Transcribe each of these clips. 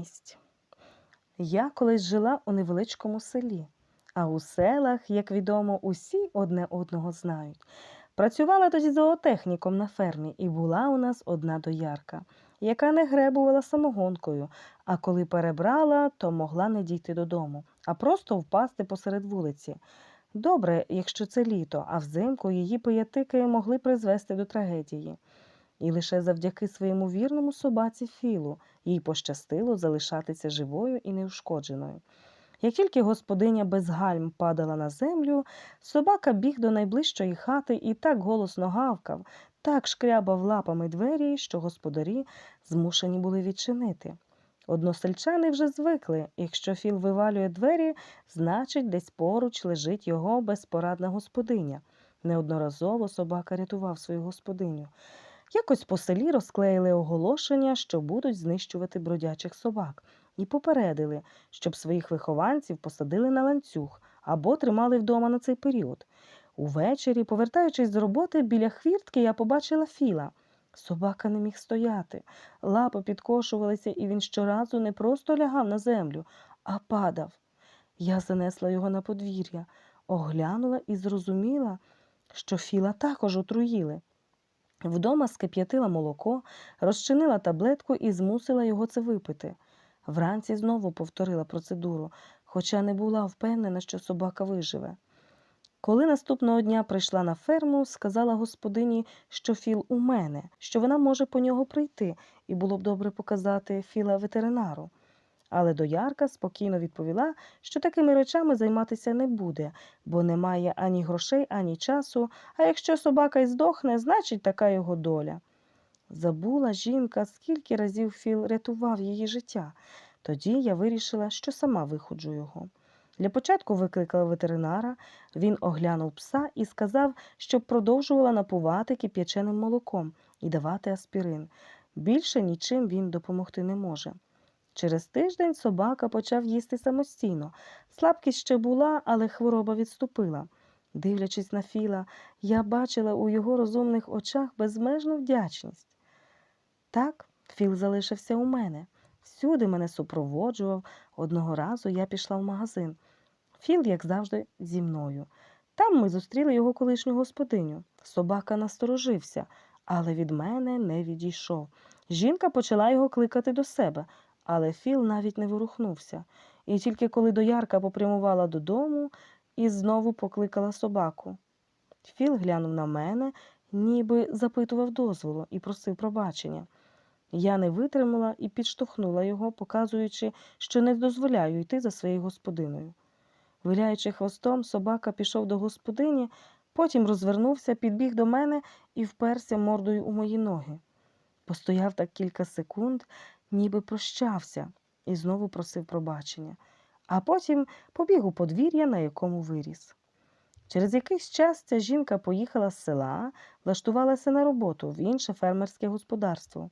відданість. Я колись жила у невеличкому селі, а у селах, як відомо, усі одне одного знають. Працювала тоді зоотехніком на фермі, і була у нас одна доярка, яка не гребувала самогонкою, а коли перебрала, то могла не дійти додому, а просто впасти посеред вулиці. Добре, якщо це літо, а взимку її пиятики могли призвести до трагедії. І лише завдяки своєму вірному собаці Філу їй пощастило залишатися живою і неушкодженою. Як тільки господиня без гальм падала на землю, собака біг до найближчої хати і так голосно гавкав, так шкрябав лапами двері, що господарі змушені були відчинити. Односельчани вже звикли, якщо Філ вивалює двері, значить, десь поруч лежить його безпорадна господиня. Неодноразово собака рятував свою господиню. Якось по селі розклеїли оголошення, що будуть знищувати бродячих собак, і попередили, щоб своїх вихованців посадили на ланцюг або тримали вдома на цей період. Увечері, повертаючись з роботи, біля хвіртки я побачила Філа. Собака не міг стояти, лапи підкошувалися, і він щоразу не просто лягав на землю, а падав. Я занесла його на подвір'я, оглянула і зрозуміла, що Філа також отруїли. Вдома скип'ятила молоко, розчинила таблетку і змусила його це випити. Вранці знову повторила процедуру, хоча не була впевнена, що собака виживе. Коли наступного дня прийшла на ферму, сказала господині, що Філ у мене, що вона може по нього прийти, і було б добре показати Філа ветеринару. Але доярка спокійно відповіла, що такими речами займатися не буде, бо немає ані грошей, ані часу, а якщо собака й здохне, значить така його доля. Забула жінка, скільки разів Філ рятував її життя. Тоді я вирішила, що сама виходжу його. Для початку викликала ветеринара, він оглянув пса і сказав, щоб продовжувала напувати кип'яченим молоком і давати аспірин. Більше нічим він допомогти не може. Через тиждень собака почав їсти самостійно. Слабкість ще була, але хвороба відступила. Дивлячись на Філа, я бачила у його розумних очах безмежну вдячність. Так, Філ залишився у мене. Всюди мене супроводжував. Одного разу я пішла в магазин. Філ, як завжди, зі мною. Там ми зустріли його колишню господиню. Собака насторожився, але від мене не відійшов. Жінка почала його кликати до себе, але Філ навіть не ворухнувся. І тільки коли доярка попрямувала додому і знову покликала собаку. Філ глянув на мене, ніби запитував дозволу і просив пробачення. Я не витримала і підштовхнула його, показуючи, що не дозволяю йти за своєю господиною. Виляючи хвостом, собака пішов до господині, потім розвернувся, підбіг до мене і вперся мордою у мої ноги. Постояв так кілька секунд, ніби прощався, і знову просив пробачення, а потім побіг у подвір'я, на якому виріс. Через якийсь час ця жінка поїхала з села, влаштувалася на роботу в інше фермерське господарство.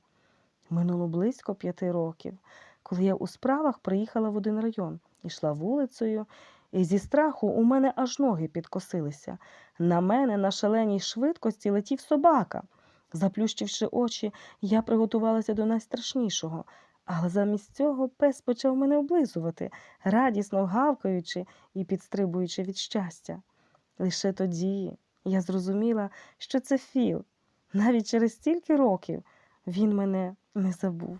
Минуло близько п'яти років, коли я у справах приїхала в один район, йшла вулицею, і зі страху у мене аж ноги підкосилися. На мене на шаленій швидкості летів собака. Заплющивши очі, я приготувалася до найстрашнішого, але замість цього пес почав мене облизувати, радісно гавкаючи і підстрибуючи від щастя. Лише тоді я зрозуміла, що це Філ. Навіть через стільки років він мене не забув.